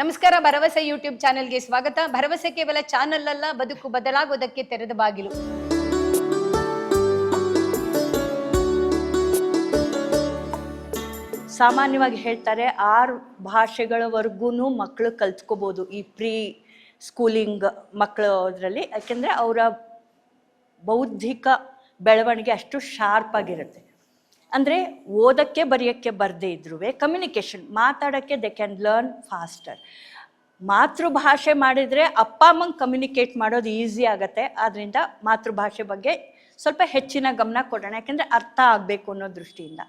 ನಮಸ್ಕಾರ, ಭರವಸೆ ಯೂಟ್ಯೂಬ್ ಚಾನೆಲ್ಗೆ ಸ್ವಾಗತ. ಭರವಸೆ ಕೇವಲ ಚಾನೆಲ್ ಅಲ್ಲ, ಬದುಕು ಬದಲಾಗೋದಕ್ಕೆ ತೆರೆದ ಬಾಗಿಲು. ಸಾಮಾನ್ಯವಾಗಿ ಹೇಳ್ತಾರೆ, ಆರು ಭಾಷೆಗಳವರೆಗೂ ಮಕ್ಕಳು ಕಲ್ತ್ಕೋಬೋದು ಈ ಪ್ರೀ ಸ್ಕೂಲಿಂಗ್ ಮಕ್ಕಳು ಅದರಲ್ಲಿ. ಯಾಕೆಂದರೆ ಅವರ ಬೌದ್ಧಿಕ ಬೆಳವಣಿಗೆ ಅಷ್ಟು ಶಾರ್ಪ್ ಆಗಿರುತ್ತೆ. ಅಂದರೆ ಓದಕ್ಕೆ, ಬರೆಯೋಕ್ಕೆ ಬರದೇ ಇದ್ರೂ ಕಮ್ಯುನಿಕೇಷನ್ ಮಾತಾಡೋಕ್ಕೆ ದೆ ಕ್ಯಾನ್ ಲರ್ನ್ ಫಾಸ್ಟರ್ ಮಾತೃಭಾಷೆ ಮಾಡಿದರೆ ಅಪ್ಪ, ಅಮ್ಮಂಗೆ ಕಮ್ಯುನಿಕೇಟ್ ಮಾಡೋದು ಈಸಿ ಆಗುತ್ತೆ. ಆದ್ದರಿಂದ ಮಾತೃಭಾಷೆ ಬಗ್ಗೆ ಸ್ವಲ್ಪ ಹೆಚ್ಚಿನ ಗಮನ ಕೊಡೋಣ. ಯಾಕೆಂದರೆ ಅರ್ಥ ಆಗಬೇಕು ಅನ್ನೋ ದೃಷ್ಟಿಯಿಂದ.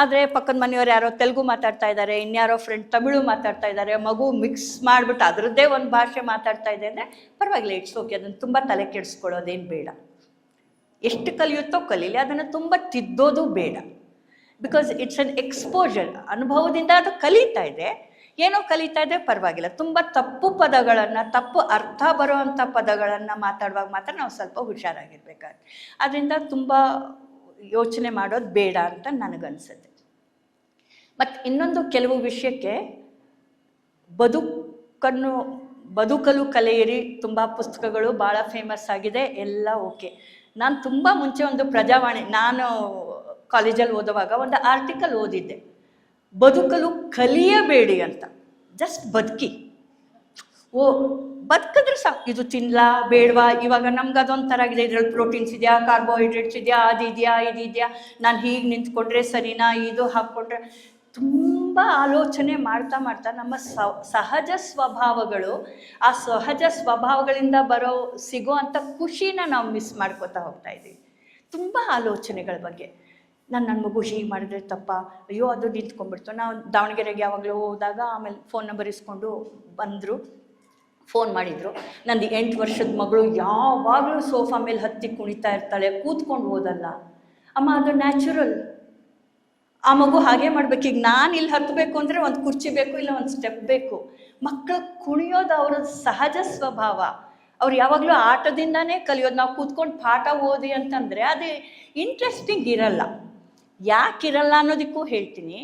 ಆದರೆ ಪಕ್ಕದ ಮನೆಯವ್ರು ಯಾರೋ ತೆಲುಗು ಮಾತಾಡ್ತಾ ಇದ್ದಾರೆ ಇನ್ಯಾರೋ ಫ್ರೆಂಡ್ ತಮಿಳು ಮಾತಾಡ್ತಾ ಇದ್ದಾರೆ ಮಗು ಮಿಕ್ಸ್ ಮಾಡಿಬಿಟ್ಟು ಅದರದ್ದೇ ಒಂದು ಭಾಷೆ ಮಾತಾಡ್ತಾ ಇದೆ ಅಂದರೆ ಪರವಾಗಿಲ್ಲ ಇಟ್ಸ್ ಓಕೆ ಅದನ್ನು ತುಂಬ ತಲೆ ಕೆಡಿಸ್ಕೊಳ್ಳೋದೇನು ಬೇಡ. ಎಷ್ಟು ಕಲಿಯುತ್ತೋ ಕಲೀಲಿ, ಅದನ್ನು ತುಂಬ ತಿದ್ದೋದು ಬೇಡ. ಬಿಕಾಸ್ ಇಟ್ಸ್ ಅನ್ ಎಕ್ಸ್ಪೋಜರ್ ಅನುಭವದಿಂದ ಅದು ಕಲಿತಾ ಇದೆ. ಏನೋ ಕಲಿತಾ ಇದೆ, ಪರವಾಗಿಲ್ಲ. ತುಂಬ ತಪ್ಪು ಪದಗಳನ್ನು, ತಪ್ಪು ಅರ್ಥ ಬರುವಂಥ ಪದಗಳನ್ನು ಮಾತಾಡುವಾಗ ಮಾತ್ರ ನಾವು ಸ್ವಲ್ಪ ಹುಷಾರಾಗಿರ್ಬೇಕಾಗುತ್ತೆ. ಅದರಿಂದ ತುಂಬ ಯೋಚನೆ ಮಾಡೋದು ಬೇಡ ಅಂತ ನನಗನ್ಸುತ್ತೆ. ಮತ್ತು ಇನ್ನೊಂದು ಕೆಲವು ವಿಷಯಕ್ಕೆ ಬದುಕನ್ನು, ಬದುಕಲು ಕಲೆಯಿರಿ. ತುಂಬ ಪುಸ್ತಕಗಳು ಭಾಳ ಫೇಮಸ್ ಆಗಿದೆ. ಎಲ್ಲ ಓಕೆ ನಾನು ತುಂಬ ಮುಂಚೆ ಒಂದು ಪ್ರಜಾವಾಣಿ, ನಾನು ಕಾಲೇಜಲ್ಲಿ ಓದುವಾಗ ಒಂದು ಆರ್ಟಿಕಲ್ ಓದಿದ್ದೆ. ಬದುಕಲು ಕಲಿಯಬೇಡಿ ಅಂತ. ಜಸ್ಟ್ ಬದುಕಿ. ಓ, ಬದುಕಿದ್ರೆ ಸಾಕು. ಇದು ತಿನ್ಲಾ, ಬೇಡವಾ? ಇವಾಗ ನಮ್ಗೆ ಅದೊಂಥರ ಆಗಿದೆ. ಇದ್ರಲ್ಲಿ ಪ್ರೋಟೀನ್ಸ್ ಇದೆಯಾ ಕಾರ್ಬೋಹೈಡ್ರೇಟ್ಸ್ ಇದೆಯಾ ಅದಿದೆಯಾ ಇದೆಯಾ ನಾನು ಹೀಗೆ ನಿಂತ್ಕೊಂಡ್ರೆ ಸರಿನಾ? ಇದು ಹಾಕ್ಕೊಂಡ್ರೆ? ತುಂಬ ಆಲೋಚನೆ ಮಾಡ್ತಾ ಮಾಡ್ತಾ ನಮ್ಮ ಸಹಜ ಸ್ವಭಾವಗಳು, ಆ ಸಹಜ ಸ್ವಭಾವಗಳಿಂದ ಬರೋ, ಸಿಗೋ ಅಂಥ ಖುಷಿನ ನಾವು ಮಿಸ್ ಮಾಡ್ಕೋತಾ ಹೋಗ್ತಾ ಇದ್ದೀವಿ. ತುಂಬ ಆಲೋಚನೆಗಳ ಬಗ್ಗೆ. ನಾನು ನನ್ನ ಮಗು ಹೀಗೆ ಮಾಡಿದ್ರೆ ತಪ್ಪ. ಅಯ್ಯೋ, ಅದು ನಿಂತ್ಕೊಂಡ್ಬಿಡ್ತು. ನಾವು ದಾವಣಗೆರೆಗೆ ಯಾವಾಗಲೂ ಹೋದಾಗ ಆಮೇಲೆ ಫೋನ್ ನಂಬರ್ ಇಸ್ಕೊಂಡು ಬಂದರು. ಫೋನ್ ಮಾಡಿದರು. ನಂದು ಎಂಟು ವರ್ಷದ ಮಗಳು ಯಾವಾಗಲೂ ಸೋಫಾ ಮೇಲೆ ಹತ್ತಿ ಕುಣಿತಾ ಇರ್ತಾಳೆ, ಕೂತ್ಕೊಂಡು ಓದಲ್ಲ. ಅಮ್ಮ, ಅದು ನ್ಯಾಚುರಲ್ ಆ ಮಗು ಹಾಗೆ ಮಾಡ್ಬೇಕು. ಈಗ ನಾನು ಇಲ್ಲಿ ಹತ್ತಬೇಕು ಅಂದರೆ ಒಂದು ಕುರ್ಚಿ ಬೇಕು, ಇಲ್ಲ ಒಂದು ಸ್ಟೆಪ್ ಬೇಕು. ಮಕ್ಕಳು ಕುಣಿಯೋದು ಅವರ ಸಹಜ ಸ್ವಭಾವ. ಅವ್ರು ಯಾವಾಗಲೂ ಆಟದಿಂದಾನೇ ಕಲಿಯೋದು. ನಾವು ಕೂತ್ಕೊಂಡು ಪಾಠ ಓದಿ ಅಂತಂದರೆ ಅದು ಇಂಟ್ರೆಸ್ಟಿಂಗ್ ಇರಲ್ಲ. ಯಾಕಿರಲ್ಲ ಅನ್ನೋದಕ್ಕೂ ಹೇಳ್ತೀನಿ.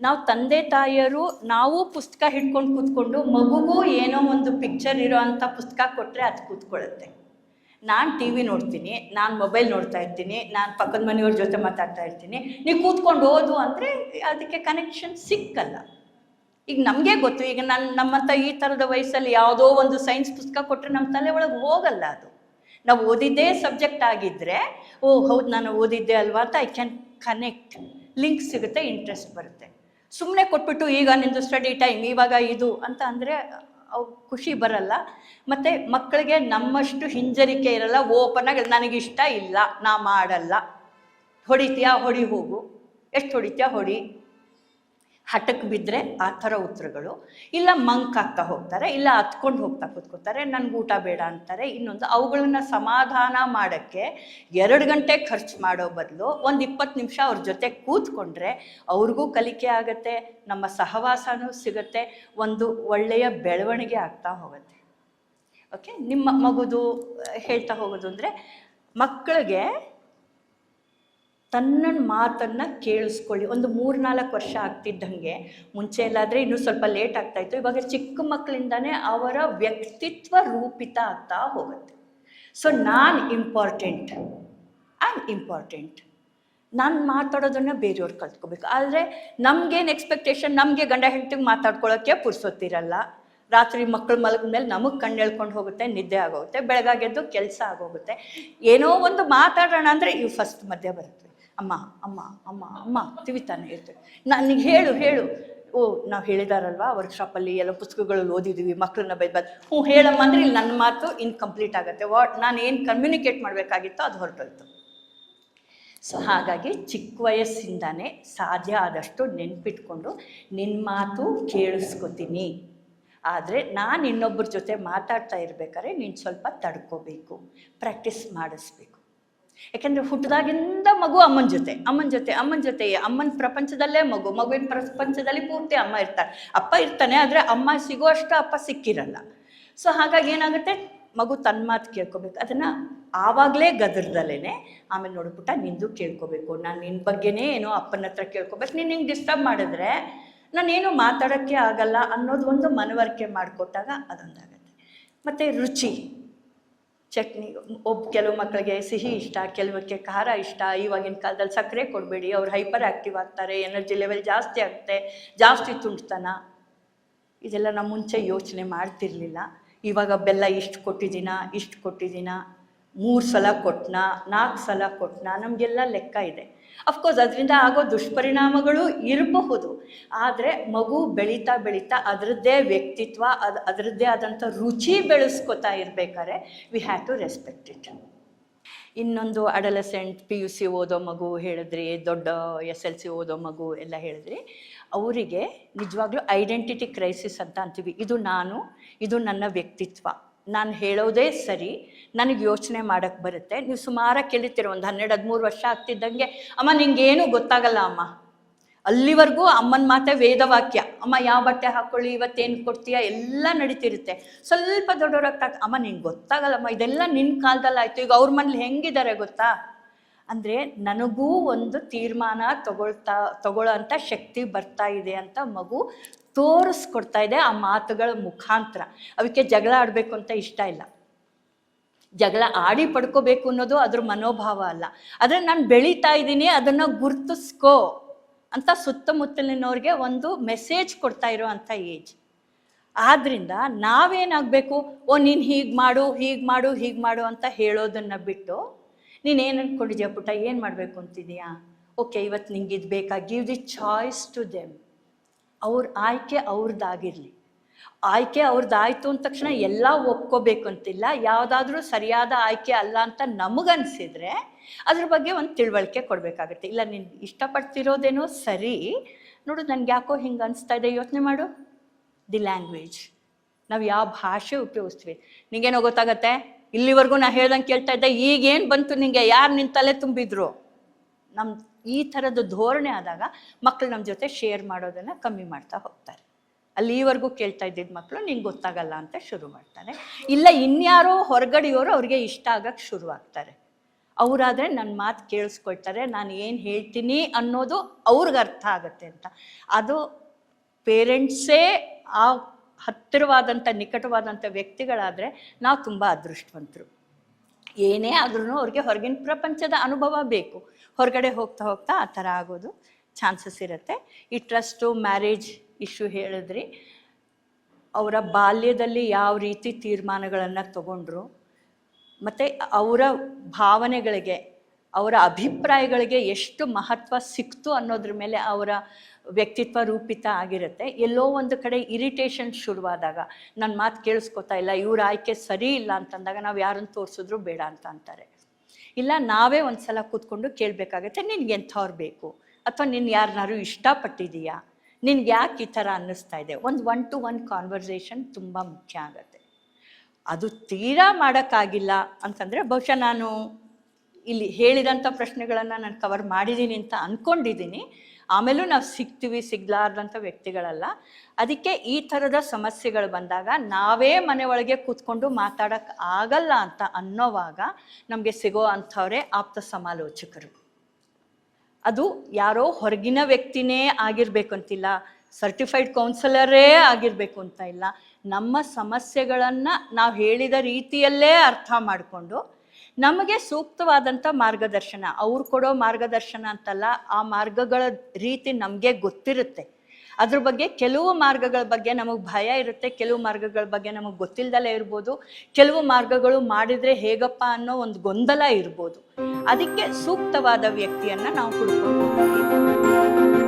ನಾವು ತಂದೆ ತಾಯಿಯರು ನಾವು ಪುಸ್ತಕ ಹಿಡ್ಕೊಂಡು ಕೂತ್ಕೊಂಡು ಮಗುಗೂ ಏನೋ ಒಂದು ಪಿಕ್ಚರ್ ಇರೋ ಅಂಥ ಪುಸ್ತಕ ಕೊಟ್ಟರೆ ಅದು ಕೂತ್ಕೊಳ್ಳುತ್ತೆ ನಾನು ಟಿ ವಿ ನೋಡ್ತೀನಿ, ನಾನು ಮೊಬೈಲ್ ನೋಡ್ತಾ ಇರ್ತೀನಿ, ನಾನು ಪಕ್ಕದ ಮನೆಯವ್ರ ಜೊತೆ ಮಾತಾಡ್ತಾ ಇರ್ತೀನಿ. ನೀವು ಕೂತ್ಕೊಂಡು ಓದು ಅಂದರೆ ಅದಕ್ಕೆ ಕನೆಕ್ಷನ್ ಸಿಕ್ಕಲ್ಲ. ಈಗ ನಮಗೆ ಗೊತ್ತು, ಈಗ ನನ್ನ ನಮ್ಮಂಥ ಈ ಥರದ ವಯಸ್ಸಲ್ಲಿ ಯಾವುದೋ ಒಂದು ಸೈನ್ಸ್ ಪುಸ್ತಕ ಕೊಟ್ಟರೆ ನಮ್ಮ ತಲೆ ಒಳಗೆ ಹೋಗಲ್ಲ ಅದು. ನಾವು ಓದಿದ್ದೇ ಸಬ್ಜೆಕ್ಟ್ ಆಗಿದ್ದರೆ ಓ ಹೌದು ನಾನು ಓದಿದ್ದೆ ಅಲ್ವಾ ಅಂತ ಐ ಕ್ಯಾನ್ ಕನೆಕ್ಟ್ ಲಿಂಕ್ ಸಿಗುತ್ತೆ ಇಂಟ್ರೆಸ್ಟ್ ಬರುತ್ತೆ. ಸುಮ್ಮನೆ ಕೊಟ್ಬಿಟ್ಟು ಈಗ ನಿಂದು ಸ್ಟಡಿ ಟೈಮ್ ಇವಾಗ ಇದು ಅಂತ ಅಂದರೆ ಅವು ಖುಷಿ ಬರಲ್ಲ. ಮತ್ತು ಮಕ್ಕಳಿಗೆ ನಮ್ಮಷ್ಟು ಹಿಂಜರಿಕೆ ಇರಲ್ಲ ಓಪನ್ ಆಗಿ ನನಗಿಷ್ಟ ಇಲ್ಲ, ನಾ ಮಾಡಲ್ಲ. ಹೊಡಿತೀಯಾ, ಹೊಡಿ ಹೋಗು. ಎಷ್ಟು ಹೊಡಿತೀಯಾ, ಹೊಡಿ. ಹಠಕ್ಕೆ ಬಿದ್ದರೆ ಆ ಥರ ಉತ್ತರಗಳು. ಇಲ್ಲ ಮಂಕ್ ಆಗ್ತಾ ಹೋಗ್ತಾರೆ, ಇಲ್ಲ ಹತ್ಕೊಂಡು ಹೋಗ್ತಾ ಕೂತ್ಕೋತಾರೆ ನನ್ಗೆ ಊಟ ಬೇಡ ಅಂತಾರೆ. ಇನ್ನೊಂದು ಅವುಗಳನ್ನ ಸಮಾಧಾನ ಮಾಡೋಕ್ಕೆ ಎರಡು ಗಂಟೆ ಖರ್ಚು ಮಾಡೋ ಬದಲು ಒಂದು ಇಪ್ಪತ್ತು ನಿಮಿಷ ಅವ್ರ ಜೊತೆ ಕೂತ್ಕೊಂಡ್ರೆ ಅವ್ರಿಗೂ ಕಲಿಕೆ ಆಗುತ್ತೆ, ನಮ್ಮ ಸಹವಾಸನೂ ಸಿಗುತ್ತೆ, ಒಂದು ಒಳ್ಳೆಯ ಬೆಳವಣಿಗೆ ಆಗ್ತಾ ಹೋಗುತ್ತೆ. ಓಕೆ ನಿಮ್ಮ ಮಗುದು ಹೇಳ್ತಾ ಹೋಗೋದು ಅಂದರೆ ಮಕ್ಕಳಿಗೆ ತನ್ನ ಮಾತನ್ನು ಕೇಳಿಸ್ಕೊಳ್ಳಿ. ಒಂದು ಮೂರು ನಾಲ್ಕು ವರ್ಷ ಆಗ್ತಿದ್ದಂಗೆ, ಮುಂಚೆ ಎಲ್ಲಾದರೆ ಇನ್ನೂ ಸ್ವಲ್ಪ ಲೇಟ್ ಆಗ್ತಾಯಿತ್ತು ಇವಾಗ ಚಿಕ್ಕ ಮಕ್ಕಳಿಂದನೇ ಅವರ ವ್ಯಕ್ತಿತ್ವ ರೂಪಿತ ಆಗ್ತಾ ಹೋಗುತ್ತೆ. ಸೊ ನಾನು ಇಂಪಾರ್ಟೆಂಟ್ ಐ ಇಂಪಾರ್ಟೆಂಟ್ ನಾನು ಮಾತಾಡೋದನ್ನು ಬೇರೆಯವ್ರು ಕಲ್ತ್ಕೋಬೇಕು. ಆದರೆ ನಮಗೇನು ಎಕ್ಸ್ಪೆಕ್ಟೇಷನ್ ನಮಗೆ ಗಂಡ ಹೆಂಡತಿಗೆ ಮಾತಾಡ್ಕೊಳ್ಳೋಕ್ಕೆ ಪುರ್ಸೊತ್ತಿರಲ್ಲ. ರಾತ್ರಿ ಮಕ್ಕಳು ಮಲಗಿದ ಮೇಲೆ ನಮಗೆ ಕಣ್ಣು ಎಳ್ಕೊಂಡು ಹೋಗುತ್ತೆ, ನಿದ್ದೆ ಆಗೋಗುತ್ತೆ, ಬೆಳಗಾಗೆದ್ದು ಕೆಲಸ ಆಗೋಗುತ್ತೆ. ಏನೋ ಒಂದು ಮಾತಾಡೋಣ ಅಂದರೆ ಇವು ಫಸ್ಟ್ ಮಧ್ಯೆ ಬರುತ್ತೆ. ಅಮ್ಮ ಅಮ್ಮ ಅಮ್ಮ ಅಮ್ಮ, ತಿವಿತಾನೆ ಇರ್ತೇವೆ ನನಗೆ ಹೇಳು ಹೇಳು. ಓ, ನಾವು ಹೇಳಿದಾರಲ್ವಾ ವರ್ಕ್ಶಾಪಲ್ಲಿ ಎಲ್ಲ ಪುಸ್ತಕಗಳಲ್ಲಿ ಓದಿದ್ದೀವಿ ಮಕ್ಕಳನ್ನ ಬಂದು ಹ್ಞೂ, ಹೇಳಮ್ಮ ಅಂದರೆ ಇಲ್ಲಿ ನನ್ನ ಮಾತು ಇನ್ಕಂಪ್ಲೀಟ್ ಆಗುತ್ತೆ. ವಾಟ್ ನಾನು ಏನು ಕಮ್ಯುನಿಕೇಟ್ ಮಾಡಬೇಕಾಗಿತ್ತೋ ಅದು ಹೊರಟೋಯ್ತು. ಸೊ ಹಾಗಾಗಿ ಚಿಕ್ಕ ವಯಸ್ಸಿಂದಾನೇ ಸಾಧ್ಯ ಆದಷ್ಟು ನೆನ್ಪಿಟ್ಕೊಂಡು ನಿನ್ನ ಮಾತು ಕೇಳಿಸ್ಕೊತೀನಿ. ಆದರೆ ನಾನು ಇನ್ನೊಬ್ಬರ ಜೊತೆ ಮಾತಾಡ್ತಾ ಇರ್ಬೇಕಾದ್ರೆ ನೀನು ಸ್ವಲ್ಪ ತಡ್ಕೋಬೇಕು ಪ್ರಾಕ್ಟೀಸ್ ಮಾಡಿಸ್ಬೇಕು. ಯಾಕೆಂದರೆ ಹುಟ್ಟಿದಾಗಿಂದ ಮಗು ಅಮ್ಮನ ಜೊತೆ ಅಮ್ಮನ ಜೊತೆ ಅಮ್ಮನ ಜೊತೆ, ಅಮ್ಮನ ಪ್ರಪಂಚದಲ್ಲೇ ಮಗು, ಮಗುವಿನ ಪ್ರಪಂಚದಲ್ಲಿ ಪೂರ್ತಿ ಅಮ್ಮ ಇರ್ತಾರೆ. ಅಪ್ಪ ಇರ್ತಾನೆ, ಆದರೆ ಅಮ್ಮ ಸಿಗುವಷ್ಟು ಅಪ್ಪ ಸಿಕ್ಕಿರಲ್ಲ. ಸೊ ಹಾಗಾಗಿ ಏನಾಗುತ್ತೆ? ಮಗು ತನ್ನ ಮಾತು ಕೇಳ್ಕೊಬೇಕು. ಅದನ್ನು ಆವಾಗಲೇ ಗದರ್ದಲ್ಲೇ ಆಮೇಲೆ ನೋಡ್ಬಿಟ್ಟ ನಿಂದು ಕೇಳ್ಕೊಬೇಕು. ನಾನು ನಿನ್ನ ಬಗ್ಗೆನೇ ಏನೋ ಅಪ್ಪನ ಹತ್ರ ಕೇಳ್ಕೊಬೇಕು. ನೀನು ಹಿಂಗೆ ಡಿಸ್ಟರ್ಬ್ ಮಾಡಿದ್ರೆ ನಾನೇನು ಮಾತಾಡೋಕ್ಕೆ ಆಗಲ್ಲ ಅನ್ನೋದು ಒಂದು ಮನವರಿಕೆ ಮಾಡಿಕೊಟ್ಟಾಗ ಅದೊಂದಾಗತ್ತೆ. ಮತ್ತು ರುಚಿ. ಚಟ್ನಿ ಒಬ್ಬ ಕೆಲವು ಮಕ್ಕಳಿಗೆ ಸಿಹಿ ಇಷ್ಟ ಕೆಲವಕ್ಕೆ ಖಾರ ಇಷ್ಟ, ಇವಾಗಿನ ಕಾಲದಲ್ಲಿ ಸಕ್ಕರೆ ಕೊಡಬೇಡಿ, ಅವ್ರು ಹೈಪರ್ ಆ್ಯಕ್ಟಿವ್ ಆಗ್ತಾರೆ ಎನರ್ಜಿ ಲೆವೆಲ್ ಜಾಸ್ತಿ ಆಗುತ್ತೆ, ಜಾಸ್ತಿ ತುಂಡ್ತಾನ. ಇದೆಲ್ಲ ನಾವು ಮುಂಚೆ ಯೋಚನೆ ಮಾಡ್ತಿರ್ಲಿಲ್ಲ. ಇವಾಗ ಬೆಲ್ಲ ಇಷ್ಟು ಕೊಟ್ಟಿದ್ದೀನ ಇಷ್ಟು ಕೊಟ್ಟಿದ್ದೀನ, ಮೂರು ಸಲ ಕೊಟ್ನಾ ನಾಲ್ಕು ಸಲ ಕೊಟ್ಟನಾ ನಮಗೆಲ್ಲ ಲೆಕ್ಕ ಇದೆ. ಅಫ್ಕೋರ್ಸ್ ಅದರಿಂದ ಆಗೋ ದುಷ್ಪರಿಣಾಮಗಳು ಇರಬಹುದು. ಆದರೆ ಮಗು ಬೆಳೀತಾ ಬೆಳೀತಾ ಅದರದ್ದೇ ವ್ಯಕ್ತಿತ್ವ, ಅದು, ಅದರದ್ದೇ ಆದಂಥ ರುಚಿ ಬೆಳೆಸ್ಕೊತಾ ಇರಬೇಕಾದ್ರೆ we have to respect it ಇನ್ನೊಂದು ಅಡಲಸೆಂಟ್ ಪಿ ಯು ಸಿ ಓದೋ ಮಗು ಹೇಳಿದ್ರಿ, ದೊಡ್ಡ ಎಸ್ ಎಲ್ ಸಿ ಓದೋ ಮಗು ಎಲ್ಲ ಹೇಳಿದ್ರಿ, ಅವರಿಗೆ ನಿಜವಾಗ್ಲೂ ಐಡೆಂಟಿಟಿ ಕ್ರೈಸಿಸ್ ಅಂತ ಅಂತೀವಿ. ಇದು ನಾನು, ಇದು ನನ್ನ ವ್ಯಕ್ತಿತ್ವ. ನಾನು ಹೇಳೋದೇ ಸರಿ. ನನಗೆ ಯೋಚನೆ ಮಾಡೋಕ್ಕೆ ಬರುತ್ತೆ. ನೀವು ಸುಮಾರು ಕೇಳಿರ್ತೀರ, ಒಂದು ಹನ್ನೆರಡು, ಹದಿಮೂರು ವರ್ಷ ಆಗ್ತಿದ್ದಂಗೆ. ಅಮ್ಮ, ನಿಂಗೇನು ಗೊತ್ತಾಗಲ್ಲ ಅಮ್ಮ. ಅಲ್ಲಿವರೆಗೂ ಅಮ್ಮನ ಮಾತೆ ವೇದವಾಕ್ಯ. ಅಮ್ಮ, ಯಾವ ಬಟ್ಟೆ ಹಾಕೊಳ್ಳಿ, ಇವತ್ತೇನು ಕೊಡ್ತೀಯಾ, ಎಲ್ಲ ನಡೀತಿರುತ್ತೆ. ಸ್ವಲ್ಪ ದೊಡ್ಡವರಾಗ್ತಾ ಅಮ್ಮ, ನಿಂಗೆ ಗೊತ್ತಾಗಲ್ಲಮ್ಮ, ಇದೆಲ್ಲ ನಿನ್ನ ಕಾಲದಲ್ಲಿ ಆಯಿತು. ಈಗ ಅವ್ರ ಮನೇಲಿ ಹೆಂಗಿದ್ದಾರೆ ಗೊತ್ತಾ? ಅಂದರೆ ನನಗೂ ಒಂದು ತೀರ್ಮಾನ ತಗೊಳ್ತಾ ತಗೊಳ್ಳೋಂಥ ಶಕ್ತಿ ಬರ್ತಾ ಇದೆ ಅಂತ ಮಗು ತೋರಿಸ್ಕೊಡ್ತಾ ಇದೆ ಆ ಮಾತುಗಳ ಮುಖಾಂತರ. ಅವಕ್ಕೆ ಜಗಳ ಆಡಬೇಕು ಅಂತ ಇಷ್ಟ ಇಲ್ಲ. ಜಗಳ ಆಡಿ ಪಡ್ಕೋಬೇಕು ಅನ್ನೋದು ಅದ್ರ ಮನೋಭಾವ ಅಲ್ಲ. ಆದರೆ ನಾನು ಬೆಳೀತಾ ಇದ್ದೀನಿ, ಅದನ್ನು ಗುರ್ತಿಸ್ಕೋ ಅಂತ ಸುತ್ತಮುತ್ತಲಿನವ್ರಿಗೆ ಒಂದು ಮೆಸೇಜ್ ಕೊಡ್ತಾ ಇರೋ ಅಂಥ ಏಜ್ ಆದ್ರಿಂದ ನಾವೇನಾಗಬೇಕು, ಓ ನೀನು ಹೀಗೆ ಮಾಡು ಹೀಗೆ ಮಾಡು ಹೀಗೆ ಮಾಡು ಅಂತ ಹೇಳೋದನ್ನು ಬಿಟ್ಟು ನೀನು ಏನು ಅಂದ್ಕೊಂಡಿದ್ಯಾ ಪುಟ್ಟ? ಏನು ಮಾಡಬೇಕು ಅಂತಿದೆಯಾ? ಓಕೆ ಇವತ್ತು ನಿಂಗೆ ಇದು ಬೇಕಾ? Give the choice to them ಅವ್ರ ಆಯ್ಕೆ ಅವ್ರದ್ದಾಗಿರಲಿ ಆಯ್ಕೆ ಅವ್ರದ್ದಾಯ್ತು ಅಂದ ತಕ್ಷಣ ಎಲ್ಲ ಒಪ್ಕೋಬೇಕು ಅಂತಿಲ್ಲ ಯಾವುದಾದ್ರೂ ಸರಿಯಾದ ಆಯ್ಕೆ ಅಲ್ಲ ಅಂತ ನಮಗನ್ಸಿದ್ರೆ ಅದ್ರ ಬಗ್ಗೆ ಒಂದು ತಿಳುವಳಿಕೆ ಕೊಡಬೇಕಾಗತ್ತೆ. ಇಲ್ಲ, ನೀನು ಇಷ್ಟಪಡ್ತಿರೋದೇನೋ ಸರಿ. ನೋಡು, ನನಗೆ ಯಾಕೋ ಹಿಂಗೆ ಅನಿಸ್ತಾ ಇದೆ? ಯೋಚನೆ ಮಾಡು. ದಿ ಲ್ಯಾಂಗ್ವೇಜ್ ನಾವು ಯಾವ ಭಾಷೆ ಉಪಯೋಗಿಸ್ತೀವಿ? ನಿಂಗೇನೋ ಗೊತ್ತಾಗತ್ತೆ? ಇಲ್ಲಿವರೆಗೂ ನಾ ಹೇಳ್ದಂಗೆ ಕೇಳ್ತಾ ಇದ್ದೆ, ಈಗೇನು ಬಂತು ನಿಮಗೆ ಯಾರು ನಿನ್ನ ತಲೆ ತುಂಬಿದ್ರು? ನಮ್ಮ ಈ ಥರದ ಧೋರಣೆ ಆದಾಗ ಮಕ್ಕಳು ನಮ್ಮ ಜೊತೆ ಶೇರ್ ಮಾಡೋದನ್ನು ಕಮ್ಮಿ ಮಾಡ್ತಾ ಹೋಗ್ತಾರೆ. ಅಲ್ಲಿವರೆಗೂ ಕೇಳ್ತಾ ಇದ್ದಿದ್ದ ಮಕ್ಕಳು ನಿಂಗೆ ಗೊತ್ತಾಗಲ್ಲ ಅಂತ ಶುರು ಮಾಡ್ತಾರೆ. ಇಲ್ಲ, ಇನ್ಯಾರೋ ಹೊರಗಡೆಯವರು ಅವ್ರಿಗೆ ಇಷ್ಟ ಆಗಕ್ಕೆ ಶುರು ಆಗ್ತಾರೆ. ಅವರಾದರೆ ನನ್ನ ಮಾತು ಕೇಳಿಸ್ಕೊಳ್ತಾರೆ, ನಾನು ಏನು ಹೇಳ್ತೀನಿ ಅನ್ನೋದು ಅವ್ರಿಗೆ ಅರ್ಥ ಆಗುತ್ತೆ ಅಂತ. ಅದು ಪೇರೆಂಟ್ಸೇ ಆ ಹತ್ತಿರವಾದಂಥ, ನಿಕಟವಾದಂಥ ವ್ಯಕ್ತಿಗಳಾದರೆ ನಾವು ತುಂಬ ಅದೃಷ್ಟವಂತರು. ಏನೇ ಆದ್ರೂ ಅವ್ರಿಗೆ ಹೊರಗಿನ ಪ್ರಪಂಚದ ಅನುಭವ ಬೇಕು. ಹೊರಗಡೆ ಹೋಗ್ತಾ ಹೋಗ್ತಾ ಆ ಥರ ಆಗೋದು ಚಾನ್ಸಸ್ ಇರುತ್ತೆ. ಈ ಟ್ರಸ್ಟು, ಮ್ಯಾರೇಜ್ ಇಶ್ಯೂ ಹೇಳಿದ್ರಿ. ಅವರ ಬಾಲ್ಯದಲ್ಲಿ ಯಾವ ರೀತಿ ತೀರ್ಮಾನಗಳನ್ನು ತಗೊಂಡ್ರು, ಮತ್ತು ಅವರ ಭಾವನೆಗಳಿಗೆ ಅವರ ಅಭಿಪ್ರಾಯಗಳಿಗೆ ಎಷ್ಟು ಮಹತ್ವ ಸಿಕ್ತು ಅನ್ನೋದ್ರ ಮೇಲೆ ಅವರ ವ್ಯಕ್ತಿತ್ವ ರೂಪಿತ ಆಗಿರುತ್ತೆ. ಎಲ್ಲೋ ಒಂದು ಕಡೆ ಇರಿಟೇಷನ್ ಶುರುವಾದಾಗ ನನ್ನ ಮಾತು ಕೇಳಿಸ್ಕೊತಾ ಇಲ್ಲ, ಇವ್ರ ಆಯ್ಕೆ ಸರಿ ಇಲ್ಲ ಅಂತಂದಾಗ ನಾವು ಯಾರನ್ನು ತೋರಿಸಿದ್ರು ಬೇಡ ಅಂತ ಅಂತಾರೆ. ಇಲ್ಲ, ನಾವೇ ಒಂದು ಸಲ ಕೂತ್ಕೊಂಡು ಕೇಳಬೇಕಾಗತ್ತೆ, ನಿನ್ಗೆ ಎಂಥವ್ರು ಬೇಕು? ಅಥವಾ ನಿನ್ನ ಯಾರನ್ನಾರು ಇಷ್ಟಪಟ್ಟಿದೀಯಾ ನಿನ್ಗೆ ಯಾಕೆ ಈ ಥರ ಅನ್ನಿಸ್ತಾ ಇದೆ? ಒಂದು ಒನ್ ಟು ಒನ್ ಕಾನ್ವರ್ಸೇಷನ್ ತುಂಬ ಮುಖ್ಯ ಆಗುತ್ತೆ. ಅದು ತೀರಾ ಮಾಡೋಕ್ಕಾಗಿಲ್ಲ ಅಂತಂದರೆ ಬಹುಶಃ ನಾನು ಇಲ್ಲಿ ಹೇಳಿದಂಥ ಪ್ರಶ್ನೆಗಳನ್ನು ನಾನು ಕವರ್ ಮಾಡಿದ್ದೀನಿ ಅಂತ ಅಂದ್ಕೊಂಡಿದ್ದೀನಿ ಆಮೇಲೂ ನಾವು ಸಿಗ್ತೀವಿ ಸಿಗ್ಲಾರ್ದಂಥ ವ್ಯಕ್ತಿಗಳಲ್ಲ. ಅದಕ್ಕೆ ಈ ಥರದ ಸಮಸ್ಯೆಗಳು ಬಂದಾಗ ನಾವೇ ಮನೆ ಒಳಗೆ ಕೂತ್ಕೊಂಡು ಮಾತಾಡೋಕ್ಕೆ ಆಗಲ್ಲ ಅಂತ ಅನ್ನೋವಾಗ ನಮಗೆ ಸಿಗೋ ಅಂಥವರೇ ಆಪ್ತ ಸಮಾಲೋಚಕರು. ಅದು ಯಾರೋ ಹೊರಗಿನ ವ್ಯಕ್ತಿನೇ ಆಗಿರ್ಬೇಕು ಅಂತಿಲ್ಲ ಸರ್ಟಿಫೈಡ್ ಕೌನ್ಸಿಲರೇ ಆಗಿರಬೇಕು ಅಂತ ಇಲ್ಲ. ನಮ್ಮ ಸಮಸ್ಯೆಗಳನ್ನು ನಾವು ಹೇಳಿದ ರೀತಿಯಲ್ಲೇ ಅರ್ಥ ಮಾಡಿಕೊಂಡು ನಮಗೆ ಸೂಕ್ತವಾದಂಥ ಮಾರ್ಗದರ್ಶನ. ಅವ್ರು ಕೊಡೋ ಮಾರ್ಗದರ್ಶನ ಅಂತಲ್ಲ, ಆ ಮಾರ್ಗಗಳ ರೀತಿ ನಮಗೆ ಗೊತ್ತಿರುತ್ತೆ. ಅದ್ರ ಬಗ್ಗೆ ಕೆಲವು ಮಾರ್ಗಗಳ ಬಗ್ಗೆ ನಮಗೆ ಭಯ ಇರುತ್ತೆ, ಕೆಲವು ಮಾರ್ಗಗಳ ಬಗ್ಗೆ ನಮಗೆ ಗೊತ್ತಿಲ್ದಲೇ ಇರ್ಬೋದು, ಕೆಲವು ಮಾರ್ಗಗಳು ಮಾಡಿದರೆ ಹೇಗಪ್ಪ ಅನ್ನೋ ಒಂದು ಗೊಂದಲ ಇರ್ಬೋದು. ಅದಕ್ಕೆ ಸೂಕ್ತವಾದ ವ್ಯಕ್ತಿಯನ್ನು ನಾವು ಹುಡ್ಕೊಂಡು